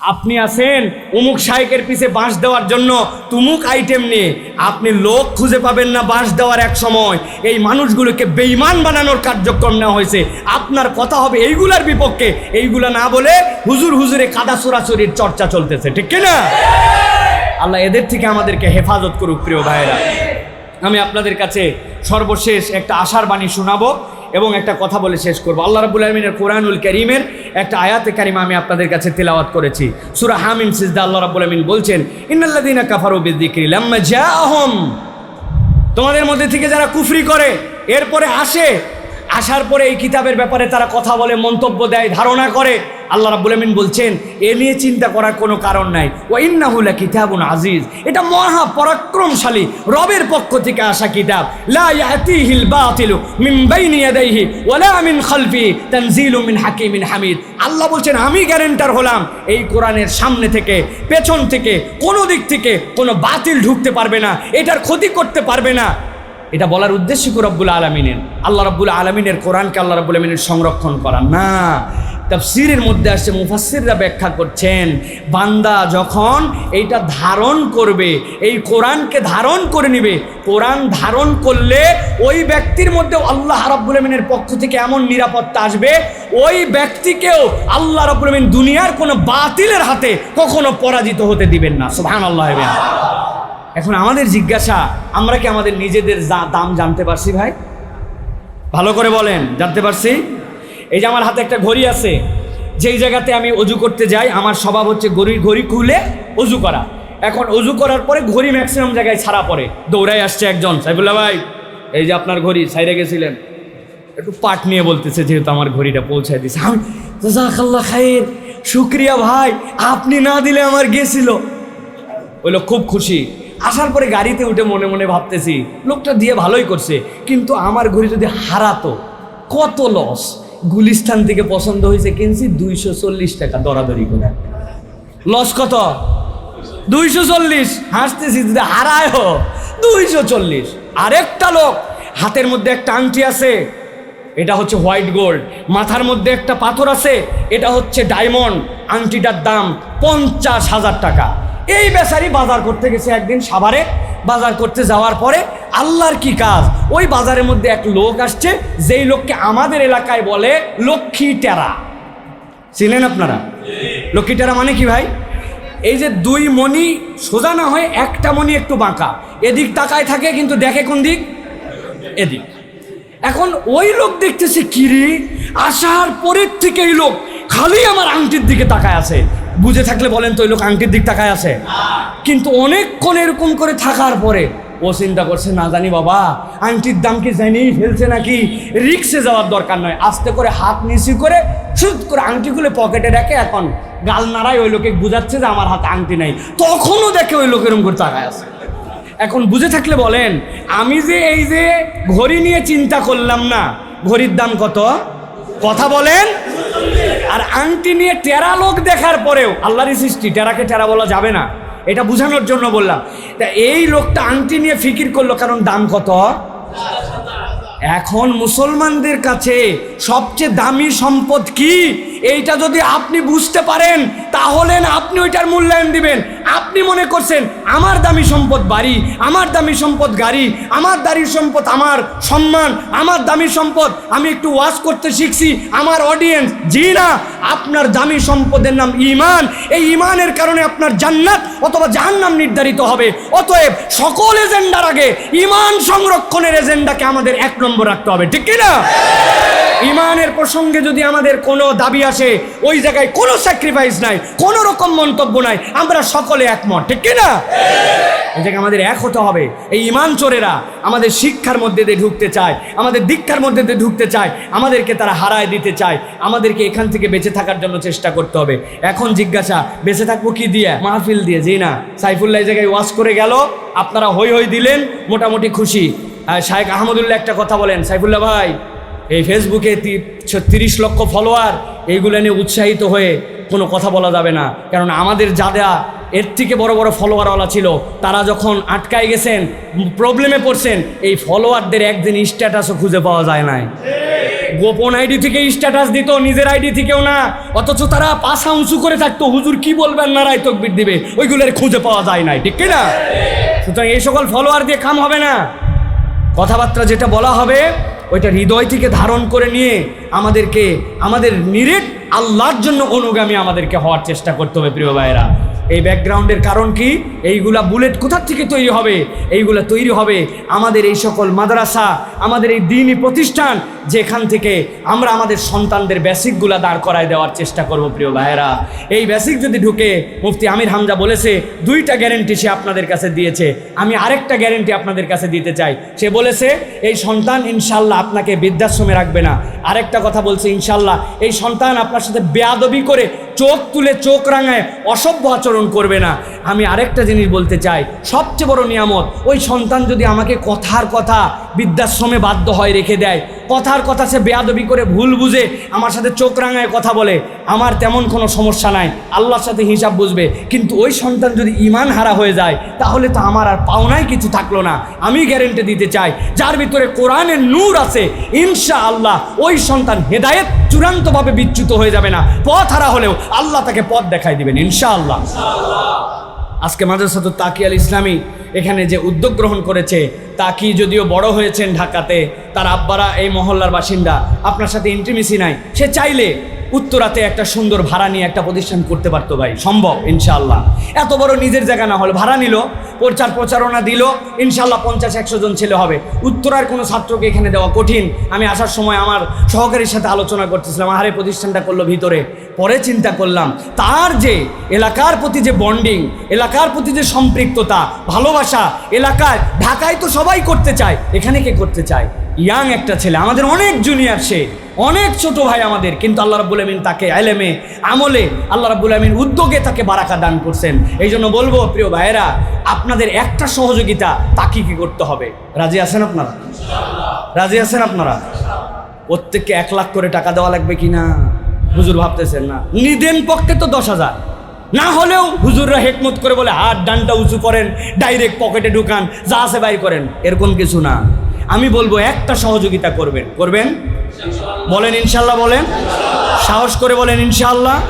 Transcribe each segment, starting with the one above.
আপনি আছেন অমুক শাইকের পিছে বাঁশ দেওয়ার জন্য তুমুক আইটেম নিয়ে। আপনি লোক খুঁজে পাবেন না বাঁশ দেওয়ার এক সময়। এই মানুষগুলোকে বেইমান বানানোর কার্যক্রম নেওয়া হয়েছে। আপনার কথা হবে এইগুলার বিপক্ষে। এইগুলা না বলে হুজুর হুজুরে কাদা চোরাচুরির চর্চা চলতেছে। ঠিক কিনা? আল্লাহ এদের থেকে আমাদেরকে হেফাজত করুক প্রিয় ভাইয়েরা। আমি আপনাদের কাছে সর্বশেষ একটা আশার বাণী শোনাবো। এবং একটা কথা বলে শেষ করব। আল্লাহ রাবুল আলমিনের কোরআনুল করিমের একটা আয়াতে কারিমা আমি আপনাদের কাছে তেলাওয়াত করেছি। সুরা হামিম সিজদা আল্লাহ রাবুল আলমিন বলছেন ইন্নাল্লাদিনা কাফারু বিদ্দিক্রি লাম্মা জাআহুম। তোমাদের মধ্যে থেকে যারা কুফরি করে, এরপরে আসে আসার পরে এই কিতাবের ব্যাপারে তারা কথা বলে, মন্তব্য দেয়, ধারণা করে। আল্লাহ রাব্বুল আমিন বলছেন, এ নিয়ে চিন্তা করার কোনো কারণ নাই। ও ইন্নাহুলা কিতাবুন আজিজ। এটা মহা পরাক্রমশালী, রবের পক্ষ থেকে আসা কিতাব। লা খালফি মিন হাকিমিন হামিদ। আল্লাহ বলছেন, আমি গ্যারেন্টার হলাম, এই কোরআনের সামনে থেকে, পেছন থেকে, কোনো দিক থেকে কোনো বাতিল ঢুকতে পারবে না, এটার ক্ষতি করতে পারবে না। এটা বলার উদ্দেশ্য কি রব্বুল আলমিনের? আল্লাহ রব্বুল আলমিনের কোরআনকে আল্লাহ রব্বুল আলমিনের সংরক্ষণ করা। না, তাফসিরের মধ্যে আসছে মুফাসিররা ব্যাখ্যা করছেন, বান্দা যখন এইটা ধারণ করবে, এই কোরআনকে ধারণ করে নিবে, কোরআন ধারণ করলে ওই ব্যক্তির মধ্যে আল্লাহ রাব্বুল আলমিনের পক্ষ থেকে এমন নিরাপত্তা আসবে, ওই ব্যক্তিকেও আল্লাহ রাব্বুল আলমিন দুনিয়ার কোনো বাতিলের হাতে কখনো পরাজিত হতে দিবেন না। সুবহান আল্লাহ এখন আমাদের জিজ্ঞাসা, আমরা কি আমাদের নিজেদের দাম জানতে পারছি ভাই? ভালো করে বলেন, জানতে পারছি? এই যে আমার হাতে একটা ঘড়ি আছে, যেই জায়গাতে আমি অজু করতে যাই, আমার স্বভাব হচ্ছে ঘড়ির ঘড়ি খুলে অজু করা। এখন অজু করার পরে ঘড়ি ম্যাক্সিমাম জায়গায় ছাড়া পড়ে। দৌড়াই আসছে একজন, সাইফুল্লাহ ভাই, এই যে আপনার ঘড়ি, সাইডে গেছিলেন। একটু পাট নিয়ে বলতেছে, যেহেতু আমার ঘড়িটা পৌঁছায় দিছে। আমি জাজাকাল্লাহ খাইর, শুক্রিয়া ভাই, আপনি না দিলে আমার গেছিল। লোক খুব খুশি। আসার পরে গাড়িতে উঠে মনে মনে ভাবতেছি, লোকটা দিয়ে ভালোই করছে, কিন্তু আমার ঘড়ি যদি হারাতো, কত লস গুলিস্তান থেকে পছন্দ হয়েছে কিনছি দুইশো চল্লিশ টাকা দরাদরি করে। লস কত? দুইশো চল্লিশ। হাসতেছি যদি হারায় দুইশো চল্লিশ। আরেকটা লোক, হাতের মধ্যে একটা আংটি আছে, এটা হচ্ছে হোয়াইট গোল্ড। মাথার মধ্যে একটা পাথর আছে, এটা হচ্ছে ডায়মন্ড। আংটিটার দাম পঞ্চাশ হাজার টাকা। এই বেচারি বাজার করতে গেছে একদিন সাভারে, বাজার করতে যাওয়ার পরে আল্লাহর কি কাজ? ওই বাজারের মধ্যে এক লোক আসছে, যেই লোককে আমাদের এলাকায় বলে লক্ষ্মী টেরা। চিনেন আপনারা? লক্ষ্মী টেরা মানে কি ভাই? এই যে দুই মণি সোজা না হয় একটা মণি একটু বাঁকা। এদিক তাকায় থাকে, কিন্তু দেখে কোন দিক? এদিক। এখন ওই লোক দেখতেছে কিরি আসার পরের থেকে এই লোক খালি আমার আংটির দিকে তাকায় আছে। বুঝে থাকলে বলেন তো ওই লোক আংটির দিক তাকায় আছে। কিন্তু অনেকক্ষণ এরকম করে থাকার পরে ও চিন্তা করছে, না জানি বাবা, আংটির দাম কি জানি ফেলছে নাকি? রিক্সে যাওয়ার দরকার নয়। আস্তে করে হাত নিচু করে সুদ করে আংটিগুলো পকেটে রাখে এখন গাল নাড়ায় ওই লোকে বুঝাচ্ছে যে আমার হাতে আংটি নাই। তখনও দেখে ওই লোকের করে তাকায় আছে। এখন বুঝে থাকলে বলেন, আমি যে এই যে ঘড়ি নিয়ে চিন্তা করলাম না, ঘড়ির দাম কত? কথা বলেন। আর আংটি নিয়ে টেরা লোক দেখার পরেও আল্লাহরই সৃষ্টি, টেরাকে টেরা বলা যাবে না। এটা বোঝানোর জন্য বললাম। তা এই লোকটা আংটি নিয়ে ফিকির করল, কারণ দাম কত? এখন মুসলমানদের কাছে সবচেয়ে দামি সম্পদ কি? এইটা যদি আপনি বুঝতে পারেন, তাহলে আপনি ওইটার মূল্যায়ন দিবেন। আপনি মনে করছেন, আমার দামি সম্পদ বাড়ি, আমার দামি সম্পদ গাড়ি, আমার দামি সম্পদ আমার সম্মান, আমার দামি সম্পদ আমি একটু ওয়াশ করতে শিখছি, আমার অডিয়েন্স জি না, আপনার দামি সম্পদের নাম ইমান এই ইমানের কারণে আপনার জান্নাত অথবা জাহান্নাম নির্ধারিত হবে। অতএব সকল এজেন্ডার আগে ইমান সংরক্ষণের এজেন্ডাকে আমাদের এক নম্বর রাখতে হবে। ঠিক কি না ইমানের প্রসঙ্গে যদি আমাদের কোনো দাবি আসে, ওই জায়গায় কোনো স্যাক্রিফাইস নাই, কোনো রকম মন্তব্য নাই, আমরা সকলে একমত, ঠিক কি না? এই জায়গায় আমাদের এক হতে হবে। এই ইমান চোরেরা আমাদের শিক্ষার মধ্যে দিয়ে ঢুকতে চায়, আমাদের দীক্ষার মধ্যে দিয়ে ঢুকতে চায়, আমাদেরকে তারা হারায় দিতে চায়, আমাদেরকে এখান থেকে বেঁচে থাকার জন্য চেষ্টা করতে হবে। এখন জিজ্ঞাসা, বেঁচে থাকব কি দিয়ে? মাহফিল দিয়ে, জি না। সাইফুল্লাহ জায়গায় ওয়াশ করে গেল, আপনারা হই হই দিলেন, মোটামুটি খুশি। শাহেক আহমদুল্লাহ একটা কথা বলেন, সাইফুল্লাহ ভাই, এই ফেসবুকে তিরিশ লক্ষ ফলোয়ার এইগুলো নিয়ে উৎসাহিত হয়ে কোনো কথা বলা যাবে না। কারণ আমাদের যারা এর থেকে বড় বড় ফলোয়ারওয়ালা ছিল, তারা যখন আটকায় গেছেন প্রবলেমে পড়ছেন, এই ফলোয়ারদের একদিন স্ট্যাটাসও খুঁজে পাওয়া যায় নাই। গোপন আইডি থেকে স্ট্যাটাস দিত, নিজের আইডি থেকেও না। অথচ তারা পাশা উঁচু করে থাকতো, হুজুর, কি বলবেন? না রায় তকবির দিবে। ওইগুলোর খুঁজে পাওয়া যায় নাই, ঠিক না সুতরাং এই সকল ফলোয়ার দিয়ে কাম হবে না। কথাবার্তা যেটা বলা হবে, ওইটা হৃদয় থেকে ধারণ করে নিয়ে আমাদেরকে, আমাদের নিরেট আল্লাহর জন্য অনুগামী আমাদেরকে হওয়ার চেষ্টা করতে হবে প্রিয় ভাইয়েরা। এই ব্যাকগ্রাউন্ডের কারণ কি? এইগুলা বুলেট কোথার থেকে তৈরি হবে? এইগুলা তৈরি হবে আমাদের এই সকল মাদ্রাসা, আমাদের এই দিনই প্রতিষ্ঠান, যেখান থেকে আমরা আমাদের সন্তানদের বেসিকগুলা দাঁড় করায় দেওয়ার চেষ্টা করব প্রিয় ভাইয়েরা। এই বেসিক যদি ঢুকে, মুফতি আমির হামজা বলেছে, দুইটা গ্যারেন্টি সে আপনাদের কাছে দিয়েছে। আমি আরেকটা গ্যারেন্টি আপনাদের কাছে দিতে চাই। সে বলেছে, এই সন্তান ইনশাল্লাহ আপনাকে বৃদ্ধাশ্রমে রাখবে না। আরেকটা কথা বলছে, ইনশাল্লাহ, এই সন্তান আপনার সাথে বেয়াদবি করে চোখ তুলে চোখ রাঙায় অসভ্য আচরণ করবে না। আমি আরেকটা জিনিস বলতে চাই। সবচেয়ে বড় নিয়ামত, ওই সন্তান যদি আমাকে কথার কথা বৃদ্ধাশ্রমে বাধ্য হয় রেখে দেয়, কথার কথা সে বেয়াদবি করে ভুল বুঝে আমার সাথে চোখ রাঙায় কথা বলে, আমার তেমন কোনো সমস্যা নাই, আল্লাহর সাথে হিসাব বুঝবে। কিন্তু ওই সন্তান যদি ইমান হারা হয়ে যায়, তাহলে তো আমার আর পাওনাই কিছু থাকল না। আমি গ্যারেন্টি দিতে চাই, যার ভিতরে কোরআনের নূর আছে ইনশা আল্লাহ ওই সন্তান হেদায়েত চূড়ান্তভাবে বিচ্যুত হয়ে যাবে না। পথ হারা হলেও আল্লাহ তাকে পথ দেখাই দিবেন ইনশা আল্লাহ আজকে মাদ্রাসাতুল তাকি আল ইসলামী, এখানে যে উদ্যোগ গ্রহণ করেছে তাকি যদিও বড় হয়েছেন ঢাকাতে, তার আব্বারা এই মহল্লার বাসিন্দা, আপনার সাথে ইন্টিমেসি নাই, সে চাইলে উত্তরাতে একটা সুন্দর ভাড়া নিয়ে একটা প্রতিষ্ঠান করতে পারতো ভাই, সম্ভব, ইনশাআল্লাহ। এত বড় নিজের জায়গা না হলে ভাড়া নিল, প্রচার প্রচারণা দিল ইনশাল্লাহ পঞ্চাশ একশো জন ছেলে হবে। উত্তরার কোনো ছাত্রকে এখানে দেওয়া কঠিন। আমি আসার সময় আমার সহকারীর সাথে আলোচনা করতেছিলাম, আহারে প্রতিষ্ঠানটা করল ভিতরে। পরে চিন্তা করলাম, তার যে এলাকার প্রতি যে বন্ডিং, এলাকার প্রতি যে সম্পৃক্ততা, ভালোবাসা, এলাকায় ঢাকায় তো সবাই করতে চায়, এখানে কে করতে চায়? ইয়াং একটা ছেলে, আমাদের অনেক জুনিয়র সে। অনেক ছোট ভাই আমাদের, কিন্তু আল্লাহ রাব্বুল আমিন তাকে এলেমে আমলে আল্লাহ রাব্বুল আমিন উদ্যোগে তাকে বারাকা দান করছেন। এই জন্য বলব, প্রিয় ভাইয়েরা, আপনাদের একটা সহযোগিতা তাকে কি করতে হবে? রাজি আছেন আপনারা? রাজি আছেন আপনারা? প্রত্যেককে এক লাখ করে টাকা দেওয়া লাগবে কি না? হুজুর ভাবতেছেন না। নিদেন পক্ষে তো দশ হাজার। না হলেও হুজুররা হেকমত করে বলে, হাত, ডানটা উঁচু করেন, ডাইরেক্ট পকেটে ঢুকান, যা আছে বাইর করেন। এরকম কিছু না। আমি বলব, একটা সহযোগিতা করবেন। করবেন? বলেন ইনশাল্লাহ, বলেন। সাহস করে বলেন ইনশাল্লাহ।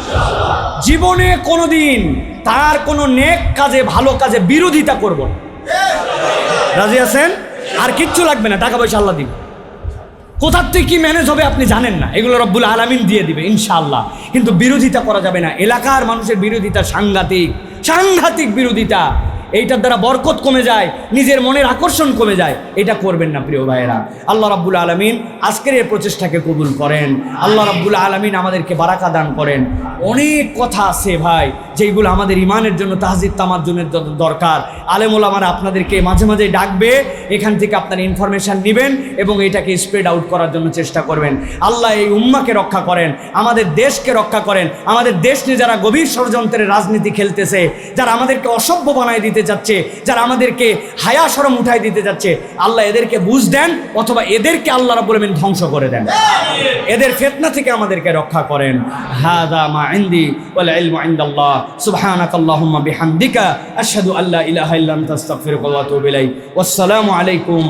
জীবনে কোনোদিন তার কোনো নেক কাজে, ভালো কাজে বিরোধিতা করব না। রাজি আছেন? আর কিচ্ছু লাগবে না, টাকা পয়সা আল্লাহ দিবে। কোথার থেকে কি ম্যানেজ হবে আপনি জানেন না। এগুলো রব্বুল আলামিন দিয়ে দিবে ইনশাআল্লাহ। কিন্তু বিরোধিতা করা যাবে না। এলাকার মানুষের বিরোধিতা সাংঘাতিক। সাংঘাতিক বিরোধিতা। এইটার দ্বারা বরকত কমে যায়, নিজের মনের আকর্ষণ কমে যায়, এটা করবেন না প্রিয় ভাইয়েরা। আল্লাহ রাব্বুল আলমিন আজকের এই প্রচেষ্টাকে কবুল করেন। আল্লাহ রাব্বুল আলমিন আমাদেরকে বারাকা দান করেন। অনেক কথা আছে ভাই যেগুলো আমাদের ইমানের জন্য তাহজিদ তামার জন্য দরকার। আলেমুল আমার আপনাদেরকে মাঝে মাঝে ডাকবে, এখান থেকে আপনার ইনফরমেশান নেবেন এবং এটাকে স্প্রেড আউট করার জন্য চেষ্টা করবেন। আল্লাহ এই উম্মাকে রক্ষা করেন, আমাদের দেশকে রক্ষা করেন, আমাদের দেশ নিয়ে যারা গভীর ষড়যন্ত্রের রাজনীতি খেলতেছে, যারা আমাদেরকে অসভ্য বানায় দিতে যাচ্ছে, যারা আমাদেরকে হায়া সরম উঠাই দিতে যাচ্ছে, আল্লাহ এদেরকে বুঝ দেন অথবা এদেরকে আল্লাহ রাব্বুল আমিন ধ্বংস করে দেন। এদের ফেতনা থেকে আমাদেরকে রক্ষা করেন। হাদা মা আলাইকুম